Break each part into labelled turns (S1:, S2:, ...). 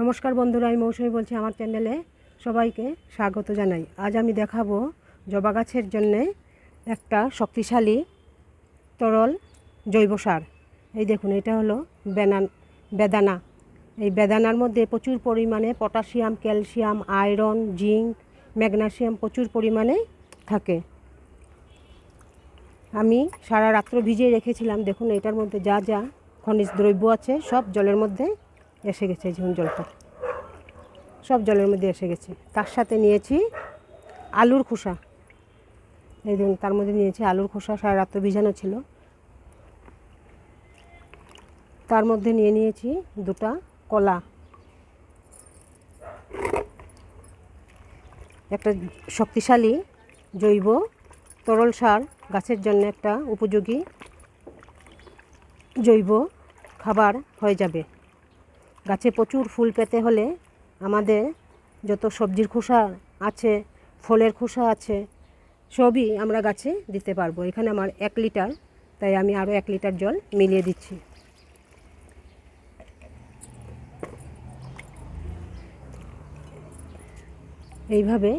S1: নমস্কার বন্ধুরা, আমি মৌসুমি বলছি আমার চ্যানেলে সবাইকে স্বাগত জানাই। আজ আমি দেখাবো জবা গাছের জন্যে একটা শক্তিশালী তরল জৈব সার। এই দেখুন, এটা হলো বেনান, বেদানা। এই বেদানার মধ্যে প্রচুর পরিমাণে potassium, calcium, iron, zinc, magnesium প্রচুর পরিমাণে থাকে। আমি সারা রাত্র ভিজিয়ে রেখেছিলাম। দেখুন, এটার মধ্যে যা যা খনিজ দ্রব্য আছে, সব জলের মধ্যে এসে গেছে ঝুন জলটা। সব জলের মধ্যে এসে গেছে। তার সাথে নিয়েছি আলুর খোসা। এই দেখুন, তার মধ্যে নিয়েছি আলুর খোসা, সারা রাত্র ভিজানো ছিল। তার মধ্যে নিয়ে নিয়েছি দুটা কলা। একটা শক্তিশালী জৈব তরল সার গাছের জন্য একটা উপযোগী জৈব খাবার হয়ে যাবে। গাছে প্রচুর ফুল পেতে হলে আমাদের যত সবজির খোসা আছে, ফলের খোসা আছে, সবই আমরা গাছে দিতে পারব। এখানে আমার এক লিটার, তাই আমি আরও এক লিটার জল মিলিয়ে দিচ্ছি। এইভাবে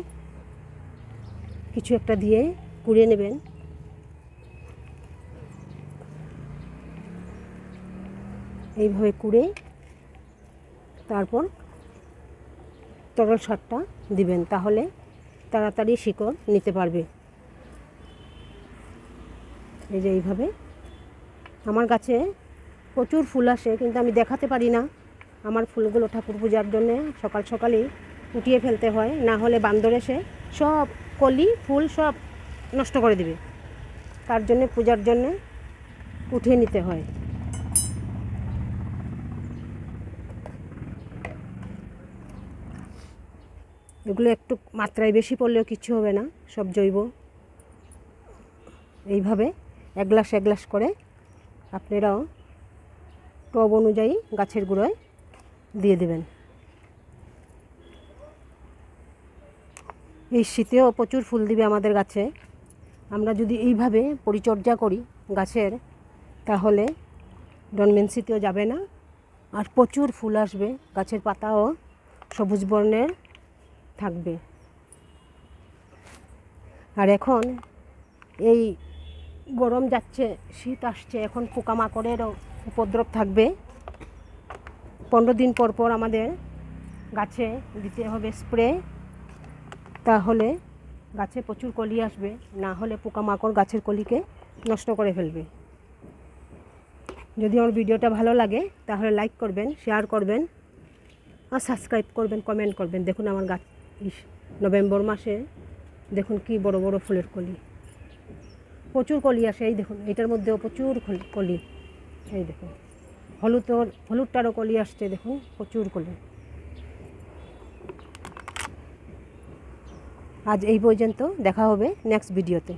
S1: কিছু একটা দিয়ে কুড়িয়ে নেবেন। এইভাবে কুড়ে তারপর তরল সারটা দিবেন, তাহলে তাড়াতাড়ি শিকড় নিতে পারবে। এই যে এইভাবে। আমার গাছে প্রচুর ফুল আসে, কিন্তু আমি দেখাতে পারি না। আমার ফুলগুলো ঠাকুর পূজার জন্যে সকাল সকালেই উঠিয়ে ফেলতে হয়, না হলে বান্দর এসে সব কলি ফুল সব নষ্ট করে দিবে। তার জন্যে পূজার জন্যে উঠিয়ে নিতে হয়। এগুলো একটু মাত্রায় বেশি পড়লেও কিছু হবে না, সব জৈব। এইভাবে এক গ্লাস এক গ্লাস করে আপনারাও টব অনুযায়ী গাছের গুঁড়োয় দিয়ে দেবেন। এই শীতেও প্রচুর ফুল দিবে আমাদের গাছে। আমরা যদি এইভাবে পরিচর্যা করি গাছের, তাহলে ডনমেন্সিতেও যাবে না। আর প্রচুর ফুল আসবে, গাছের পাতাও সবুজ বর্ণের। থাকবে। আর এখন এই গরম যাচ্ছে, শীত আসছে, এখন পোকামাকড়েরও উপদ্রব থাকবে। পনেরো দিন পর পর আমাদের গাছে দিতে হবে স্প্রে, তাহলে গাছে প্রচুর কলি আসবে, না হলে পোকামাকড় গাছের কলিকে নষ্ট করে ফেলবে। যদি আমার ভিডিওটা ভালো লাগে, তাহলে লাইক করবেন শেয়ার করবেন, আর সাবস্ক্রাইব করবেন কমেন্ট করবেন। দেখুন আমার গাছ নভেম্বর মাসে দেখুন কি বড় বড় ফুলের কলি। প্রচুর কলি আসে, এই দেখুন, এটার মধ্যেও প্রচুর কলি। এই দেখুন হলুদ হলুদটারও কলি আসছে, দেখুন, প্রচুর কলি। আজ এই পর্যন্ত, দেখা হবে নেক্সট ভিডিওতে